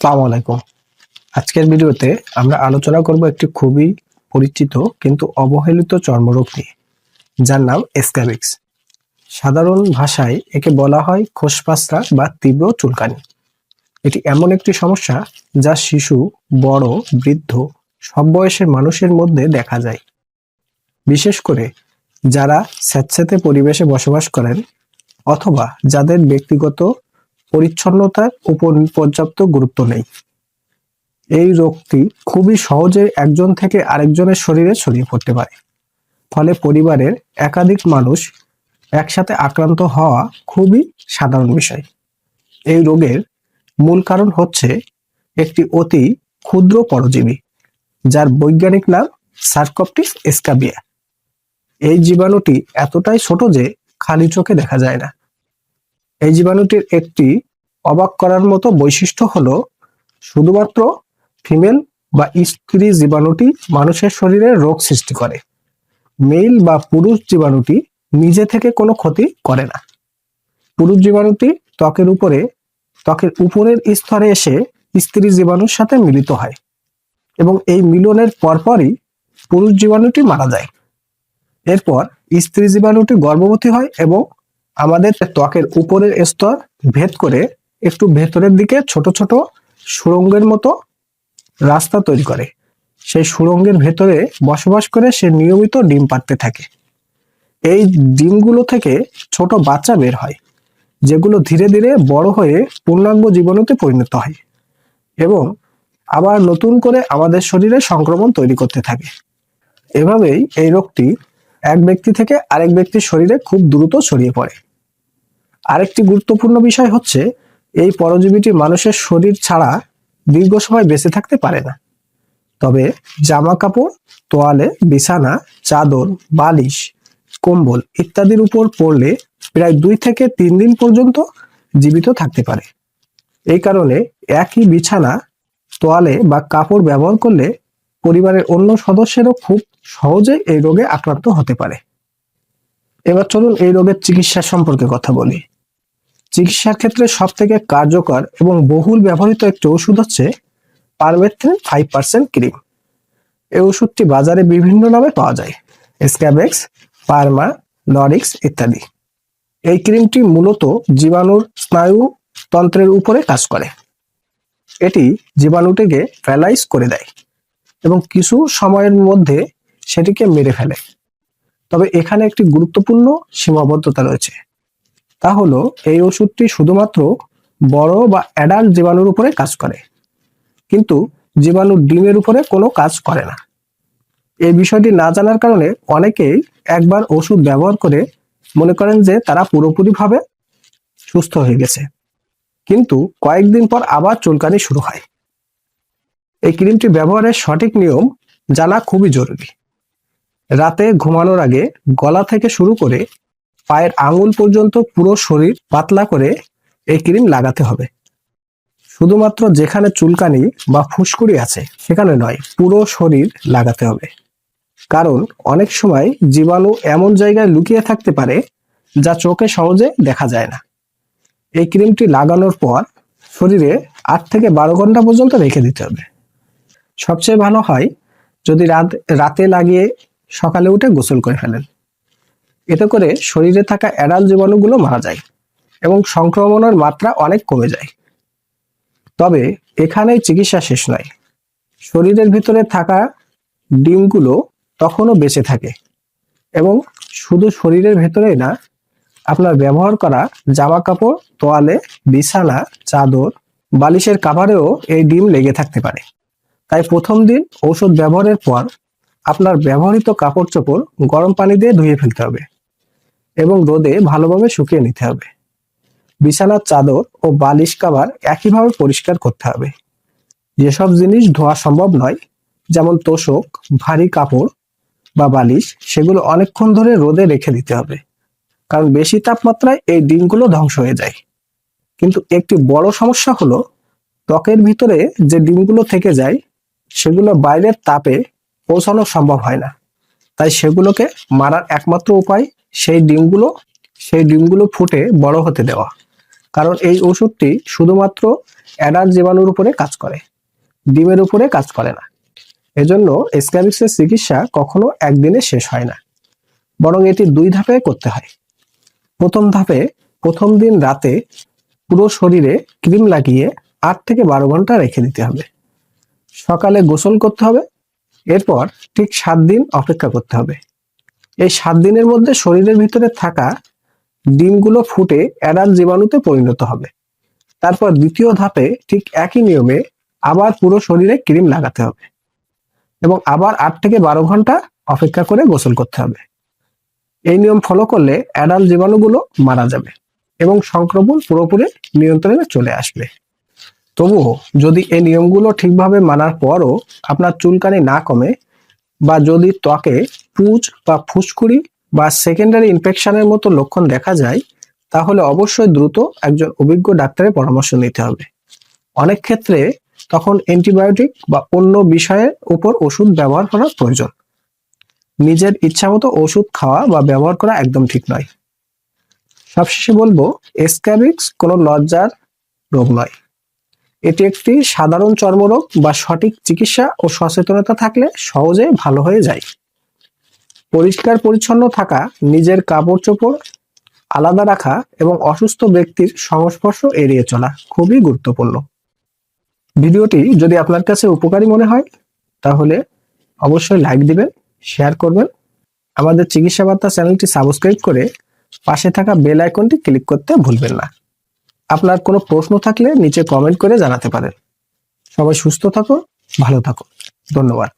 আসসালামু আলাইকুম। আজকের ভিডিওতে আমরা আলোচনা করব একটি খুবই পরিচিত কিন্তু অবহেলিত চর্মরোগ নিয়ে, যার নাম এসক্যাবিক্স সাধারণ ভাষায় একে বলা হয় খোসপাসরা বা তীব্র চুলকানি। এটি এমন একটি সমস্যা যা শিশু, বড়, বৃদ্ধ, সব বয়সের মানুষের মধ্যে দেখা যায়। বিশেষ করে যারা স্যাঁতস্যাঁতে পরিবেশে বসবাস করেন অথবা যাদের ব্যক্তিগত পরিচ্ছন্নতার উপর পর্যাপ্ত গুরুত্ব নেই। এই রোগটি খুবই সহজে একজন থেকে আরেকজনের শরীরে ছড়িয়ে পড়তে পারে। ফলে পরিবারের একাধিক মানুষ একসাথে আক্রান্ত হওয়া খুবই সাধারণ বিষয়। এই রোগের মূল কারণ হচ্ছে একটি অতি ক্ষুদ্র পরজীবী, যার বৈজ্ঞানিক নাম সার্কপটিস এসকাবিয়া। এই জীবাণুটি এতটাই ছোট যে খালি চোখে দেখা যায় না। এই জীবাণুটির একটি অবাক করার মতো বৈশিষ্ট্য হলো, শুধুমাত্র ফিমেল বা স্ত্রী জীবাণুটি মানুষের শরীরে রোগ সৃষ্টি করে। মেল বা পুরুষ জীবাণুটি নিজে থেকে কোনো ক্ষতি করে না। পুরুষ জীবাণুটি ত্বকের উপরে, ত্বকের উপরের স্তরে এসে স্ত্রী জীবাণুর সাথে মিলিত হয় এবং এই মিলনের পরপরই পুরুষ জীবাণুটি মারা যায়। এরপর স্ত্রী জীবাণুটি গর্ভবতী হয় এবং আমাদের ত্বকের উপরের স্তর ভেদ করে একটু ভেতরের দিকে ছোট ছোট সুরঙ্গের মতো রাস্তা তৈরি করে। সেই সুরঙ্গের ভেতরে বসবাস করে সে নিয়মিত ডিম পাড়তে থাকে। এই ডিমগুলো থেকে ছোট বাচ্চা বের হয়, যেগুলো ধীরে ধীরে বড় হয়ে পূর্ণাঙ্গ জীবাণুতে পরিণত হয় এবং আবার নতুন করে আমাদের শরীরে সংক্রমণ তৈরি করতে থাকে। এভাবেই এই রোগটি এক ব্যক্তি থেকে আরেক ব্যক্তির শরীরে খুব দ্রুত ছড়িয়ে পড়ে। আরেকটি গুরুত্বপূর্ণ বিষয় হচ্ছে, এই পরজীবীটি মানুষের শরীর ছাড়া দীর্ঘ সময় বেঁচে থাকতে পারে না। তবে জামা কাপড়, তোয়ালে, বিছানা, চাদর, বালিশ, কম্বল ইত্যাদির উপর পড়লে প্রায় দুই থেকে তিন দিন পর্যন্ত জীবিত থাকতে পারে। এই কারণে একই বিছানা, তোয়ালে বা কাপড় ব্যবহার করলে পরিবারের অন্য সদস্যেরও খুব সহজে এই রোগে আক্রান্ত হতে পারে। এবার চলুন এই রোগের চিকিৎসা সম্পর্কে কথা বলি। চিকিৎসার ক্ষেত্রে সব থেকে কার্যকর এবং বহুল ব্যবহৃত একটি ওষুধ হচ্ছে পারমেথ্রিন ফাইভ পার্সেন্ট ক্রিম। এই ওষুধটি বাজারে বিভিন্ন নামে পাওয়া যায়। স্ক্যাবেক্স, পারমা, লরিক্স ইত্যাদি। এই ক্রিমটি মূলত জীবাণুর স্নায়ু তন্ত্রের উপরে কাজ করে। এটি জীবাণুটিকে ফ্যালাইজ করে দেয় এবং কিছু সময়ের মধ্যে সেটিকে মেরে ফেলে। তবে এখানে একটি গুরুত্বপূর্ণ সীমাবদ্ধতা রয়েছে। তা হলো এই ওষুধটি শুধুমাত্র বড় বা অ্যাডাল্ট জীবাণুর উপরে কাজ করে। কিন্তু জীবাণু ডিমের উপরে কোনো কাজ করে না। এই বিষয়টি না জানার কারণে অনেকেই একবার ওষুধ ব্যবহার করে মনে করেন যে তারা পুরোপুরিভাবে সুস্থ হয়ে গেছে। কিন্তু কয়েকদিন পর আবার চুলকানি শুরু হয়। এই ক্রিমটি ব্যবহারের সঠিক নিয়ম জানা খুবই জরুরি। রাতে ঘুমানোর আগে গলা থেকে শুরু করে পায়ের আঙুল পর্যন্ত পুরো শরীর পাতলা করে এই ক্রিম লাগাতে হবে। শুধুমাত্র যেখানে চুলকানি বা ফুসকুড়ি আছে, সেখানে নয়, পুরো শরীর লাগাতে হবে। কারণ অনেক সময় জীবাণু এমন জায়গায় লুকিয়ে থাকতে পারে যা চোখে সহজে দেখা যায় না। এই ক্রিমটি লাগানোর পর শরীরে আট থেকে বারো ঘণ্টা পর্যন্ত রেখে দিতে হবে। সবচেয়ে ভালো হয় যদি রাত, রাতে লাগিয়ে সকালে উঠে গোসল করে ফেলেন। এতে করে শরীরে থাকা অ্যাডাল জীবাণুগুলো মারা যায় এবং সংক্রমণের মাত্রা অনেক কমে যায়। তবে এখানেই চিকিৎসা শেষ নয়। শরীরের ভিতরে থাকা ডিমগুলো তখনও বেঁচে থাকে এবং শুধু শরীরের ভেতরেই না, আপনার ব্যবহার করা জামা কাপড় তোয়ালে, বিছানা, চাদর, বালিশের কাভারেও এই ডিম লেগে থাকতে পারে। তাই প্রথম দিন ঔষধ ব্যবহারের পর আপনার ব্যবহৃত কাপড় চোপড় গরম পানি দিয়ে ধুয়ে ফেলতে হবে। এবং রোদে ভালোভাবে শুকিয়ে নিতে হবে। বিছানার চাদর ও বালিশ কাভার একইভাবে পরিষ্কার করতে হবে। যেসব জিনিস ধোয়া সম্ভব নয়, যেমন তোষক, ভারী কাপড় বা বালিশ, সেগুলো অনেকক্ষণ ধরে রোদে রেখে দিতে হবে। কারণ বেশি তাপমাত্রায় এই ডিমগুলো ধ্বংস হয়ে যায়। কিন্তু একটি বড় সমস্যা হলো, ত্বকের ভিতরে যে ডিমগুলো থেকে যায়, সেগুলো বাইরের তাপে পৌঁছানো সম্ভব হয় না। তাই সেগুলোকে মারার একমাত্র উপায় সেই ডিমগুলো সেই ডিমগুলো ফুটে বড় হতে দেওয়া। কারণ এই ওষুধটি শুধুমাত্র অ্যাডার জীবাণুর উপরে কাজ করে, ডিমের উপরে কাজ করে না। এজন্য স্ক্যাবিক্সের চিকিৎসা কখনো একদিনে শেষ হয় না, বরং এটি দুই ধাপে করতে হয়। প্রথম ধাপে প্রথম দিন রাতে পুরো শরীরে ক্রিম লাগিয়ে আট থেকে বারো ঘণ্টা রেখে দিতে হবে। সকালে গোসল করতে হবে, এরপর ঠিক সাত দিন অপেক্ষা করতে হবে। এই সাত দিনের মধ্যে শরীরের ভিতরে থাকা ডিমগুলো ফুটে অ্যাডাল জীবাণুতে পরিণত হবে। তারপর দ্বিতীয় ধাপে ঠিক একই নিয়মে আবার পুরো শরীরে ক্রিম লাগাতে হবে এবং আবার আট থেকে বারো ঘণ্টা অপেক্ষা করে গোসল করতে হবে। এই নিয়ম ফলো করলে অ্যাডাল জীবাণুগুলো মারা যাবে এবং সংক্রমণ পুরোপুরি নিয়ন্ত্রণে চলে আসবে। তবুও যদি এই নিয়মগুলো ঠিকভাবে মানার পরও আপনার চুলকানি না কমে বা যদি ত্বকে পুজ বা ফুসকুড়ি বা সেকেন্ডারি ইনফেকশনের মতো লক্ষণ দেখা যায়, তাহলে অবশ্যই দ্রুত একজন অভিজ্ঞ ডাক্তারের পরামর্শ নিতে হবে। অনেক ক্ষেত্রে তখন অ্যান্টিবায়োটিক বা অন্য বিষয়ের উপর ওষুধ ব্যবহার করা প্রয়োজন। নিজের ইচ্ছামতো ওষুধ খাওয়া বা ব্যবহার করা একদম ঠিক নয়। সবশেষে বলব এসক্যাবিক্স কোনো লজ্জার রোগ নয়। এটি একটি সাধারণ চর্মরোগ বা সঠিক চিকিৎসা ও সচেতনতা থাকলে সহজে ভালো হয়ে যায়। পরিষ্কার পরিচ্ছন্ন থাকা, নিজের কাপড় চোপড় আলাদা রাখা এবং অসুস্থ ব্যক্তির সংস্পর্শ এড়িয়ে চলা খুবই গুরুত্বপূর্ণ। ভিডিওটি যদি আপনার কাছে উপকারী মনে হয়, তাহলে অবশ্যই লাইক দিবেন, শেয়ার করবেন। আমাদের চিকিৎসা বার্তা চ্যানেলটি সাবস্ক্রাইব করে পাশে থাকা বেল আইকনটি ক্লিক করতে ভুলবেন না। আপনার কোনো প্রশ্ন থাকলে নিচে কমেন্ট করে জানাতে পারেন। সবাই সুস্থ থাকো, ভালো থাকো। ধন্যবাদ।